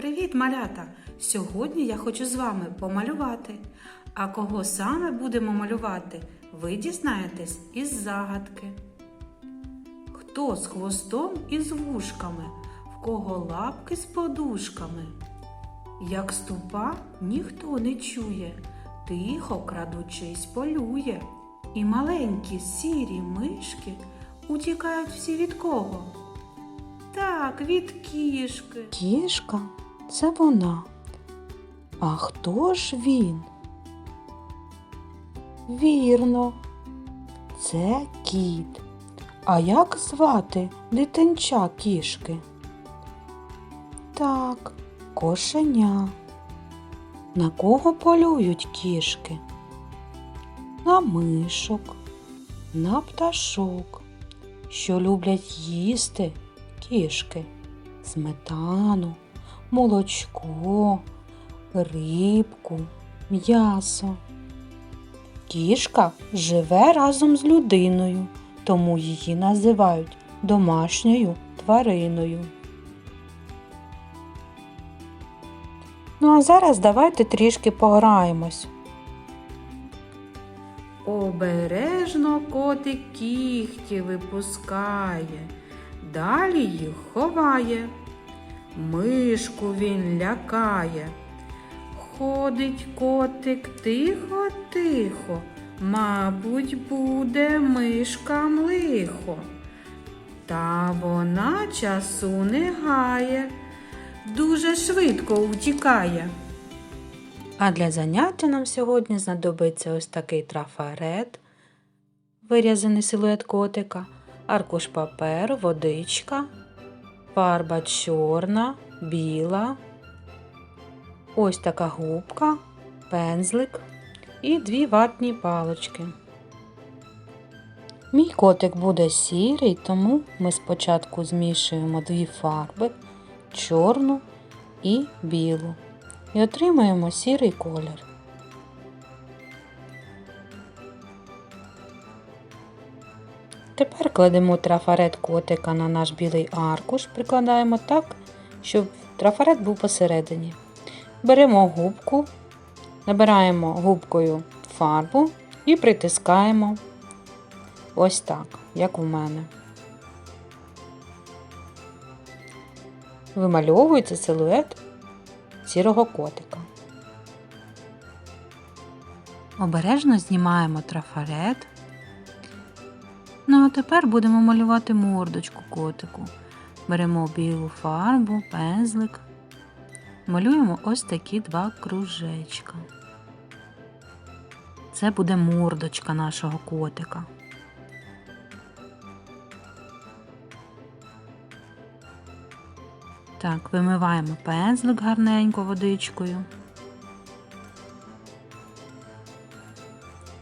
Привіт, малята! Сьогодні я хочу з вами помалювати. А кого саме будемо малювати, ви дізнаєтесь із загадки. Хто з хвостом і з вушками, в кого лапки з подушками? Як ступа ніхто не чує, тихо крадучись полює. І маленькі сірі мишки утікають всі від кого? Так, від кішки. Кішка це вона. А хто ж він? Вірно, це кіт. А як звати дитинча кішки? Так, кошеня. На кого полюють кішки? На мишок, на пташок, що люблять їсти кішки, сметану, молочко, рибку, м'ясо. Кішка живе разом з людиною, тому її називають домашньою твариною. Ну а зараз давайте трішки пограємось. Обережно котик кіхті випускає, далі їх ховає, мишку він лякає. Ходить котик тихо-тихо, мабуть, буде мишкам лихо. Та вона часу не гає, дуже швидко утікає. А для заняття нам сьогодні знадобиться ось такий трафарет, вирізаний силует котика, аркуш паперу, водичка, фарба чорна, біла, ось така губка, пензлик і дві ватні палочки. Мій котик буде сірий, тому ми спочатку змішуємо дві фарби чорну і білу і отримаємо сірий колір. Тепер кладемо трафарет котика на наш білий аркуш, прикладаємо так, щоб трафарет був посередині. Беремо губку, набираємо губкою фарбу і притискаємо ось так, як у мене. Вимальовується силует сірого котика. Обережно знімаємо трафарет. Ну а тепер будемо малювати мордочку котику. Беремо білу фарбу, пензлик. Малюємо ось такі два кружечка. Це буде мордочка нашого котика. Так, вимиваємо пензлик гарненько водичкою.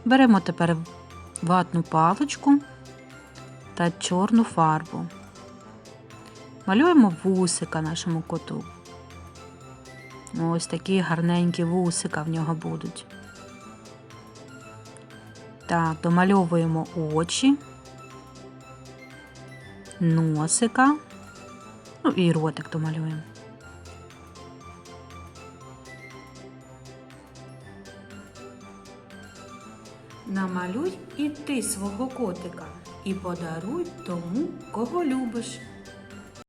Беремо тепер ватну паличку та чорну фарбу. Малюємо вусика нашому коту. Ось такі гарненькі вусика в нього будуть. Так, домальовуємо очі, носика. Ну і ротик домалюємо. Намалюй і ти свого котика і подаруй тому, кого любиш.